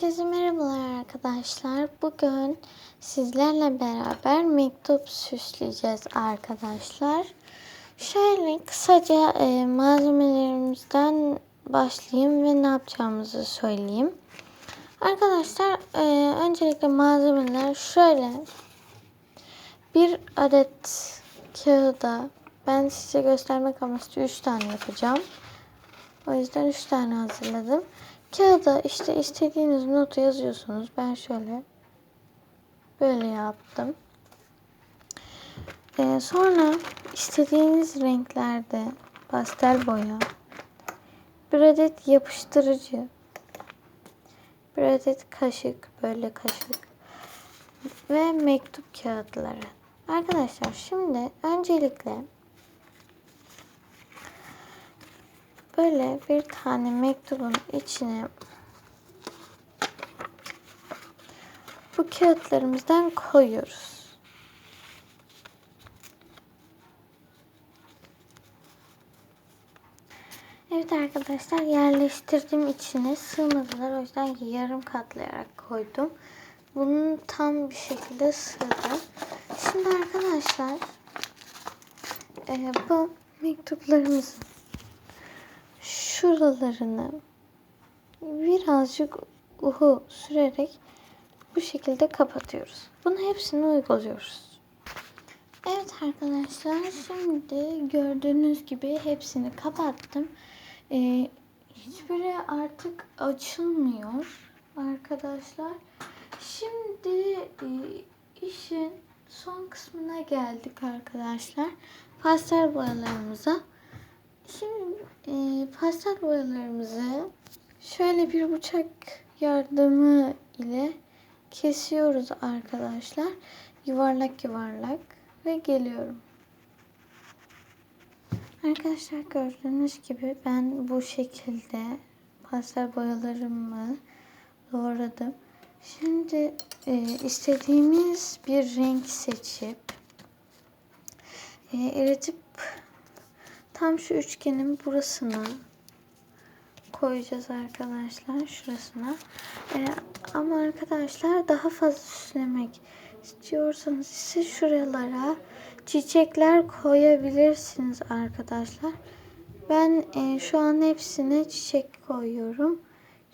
Herkese merhabalar arkadaşlar. Bugün sizlerle beraber mektup süsleyeceğiz arkadaşlar. Şöyle kısaca e, malzemelerimizden başlayayım ve ne yapacağımızı söyleyeyim. Arkadaşlar e, öncelikle malzemeler şöyle. Bir adet kağıda ben size göstermek amaçlı 3 tane yapacağım. O yüzden 3 tane hazırladım. Kağıda işte istediğiniz notu yazıyorsunuz. Ben şöyle böyle yaptım. Ee, sonra istediğiniz renklerde pastel boya, bir adet yapıştırıcı, bir adet kaşık, böyle kaşık ve mektup kağıtları. Arkadaşlar şimdi öncelikle böyle bir tane mektubun içine bu kağıtlarımızdan koyuyoruz. Evet arkadaşlar yerleştirdim içine sığmadılar o yüzden yarım katlayarak koydum. Bunun tam bir şekilde sığdı. Şimdi arkadaşlar e, bu mektuplarımızı şuralarını birazcık uhu sürerek bu şekilde kapatıyoruz. Bunu hepsini uyguluyoruz. Evet arkadaşlar şimdi gördüğünüz gibi hepsini kapattım. Ee, hiçbiri artık açılmıyor arkadaşlar. Şimdi e, işin son kısmına geldik arkadaşlar. Pastel boyalarımıza Şimdi e, pastel boyalarımızı şöyle bir bıçak yardımı ile kesiyoruz arkadaşlar. Yuvarlak yuvarlak ve geliyorum. Arkadaşlar gördüğünüz gibi ben bu şekilde pastel boyalarımı doğradım. Şimdi e, istediğimiz bir renk seçip e, eritip Tam şu üçgenin burasına koyacağız arkadaşlar. Şurasına. Ee, ama arkadaşlar daha fazla süslemek istiyorsanız ise şuralara çiçekler koyabilirsiniz arkadaşlar. Ben e, şu an hepsine çiçek koyuyorum.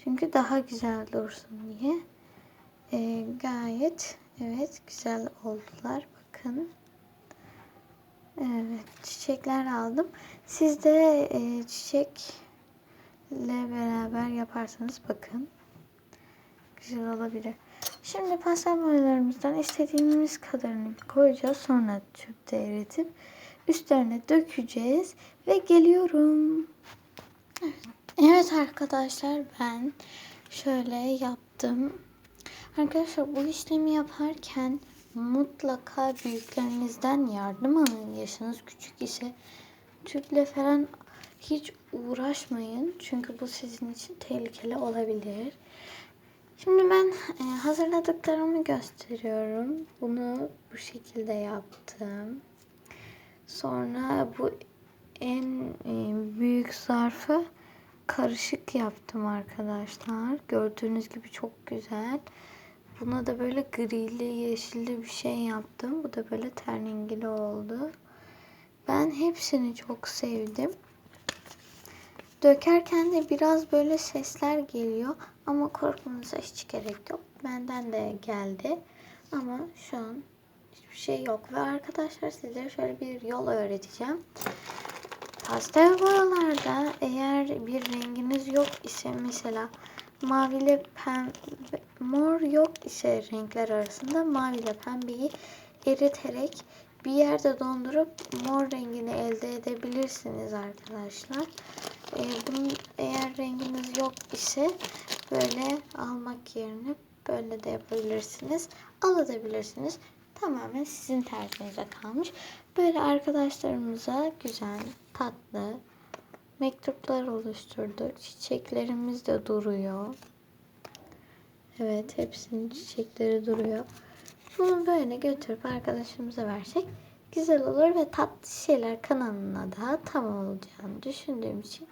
Çünkü daha güzel dursun diye. E, gayet evet güzel oldular. Bakın. Evet çiçekler aldım. Siz de e, çiçekle beraber yaparsanız bakın. Güzel olabilir. Şimdi pastel boyalarımızdan istediğimiz kadarını koyacağız. Sonra tüpte eritip üstlerine dökeceğiz ve geliyorum. Evet. evet arkadaşlar ben şöyle yaptım. Arkadaşlar bu işlemi yaparken mutlaka büyüklerinizden yardım alın. Yaşınız küçük ise tüple falan hiç uğraşmayın. Çünkü bu sizin için tehlikeli olabilir. Şimdi ben e, hazırladıklarımı gösteriyorum. Bunu bu şekilde yaptım. Sonra bu en e, büyük zarfı karışık yaptım arkadaşlar. Gördüğünüz gibi çok güzel. Buna da böyle grili, yeşilli bir şey yaptım. Bu da böyle terningili oldu. Ben hepsini çok sevdim. Dökerken de biraz böyle sesler geliyor. Ama korkmanıza hiç gerek yok. Benden de geldi. Ama şu an hiçbir şey yok. Ve arkadaşlar size şöyle bir yol öğreteceğim. Pastel boyalarda eğer bir renginiz yok ise mesela mavi ile pembe, mor yok ise renkler arasında mavi ile pembeyi eriterek bir yerde dondurup mor rengini elde edebilirsiniz arkadaşlar. Ee, bunun eğer renginiz yok ise böyle almak yerine böyle de yapabilirsiniz. Alabilirsiniz. Tamamen sizin tercihinize kalmış. Böyle arkadaşlarımıza güzel, tatlı, mektuplar oluşturduk. Çiçeklerimiz de duruyor. Evet hepsinin çiçekleri duruyor. Bunu böyle götürüp arkadaşımıza versek güzel olur ve tatlı şeyler kanalına da tam olacağını düşündüğüm için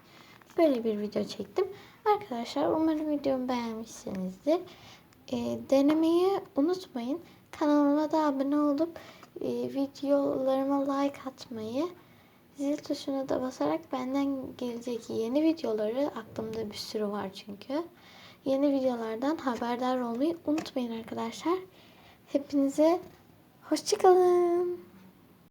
böyle bir video çektim. Arkadaşlar umarım videomu beğenmişsinizdir. E, denemeyi unutmayın. Kanalıma da abone olup e, videolarıma like atmayı, zil tuşuna da basarak benden gelecek yeni videoları aklımda bir sürü var çünkü. Yeni videolardan haberdar olmayı unutmayın arkadaşlar. Hepinize hoşçakalın.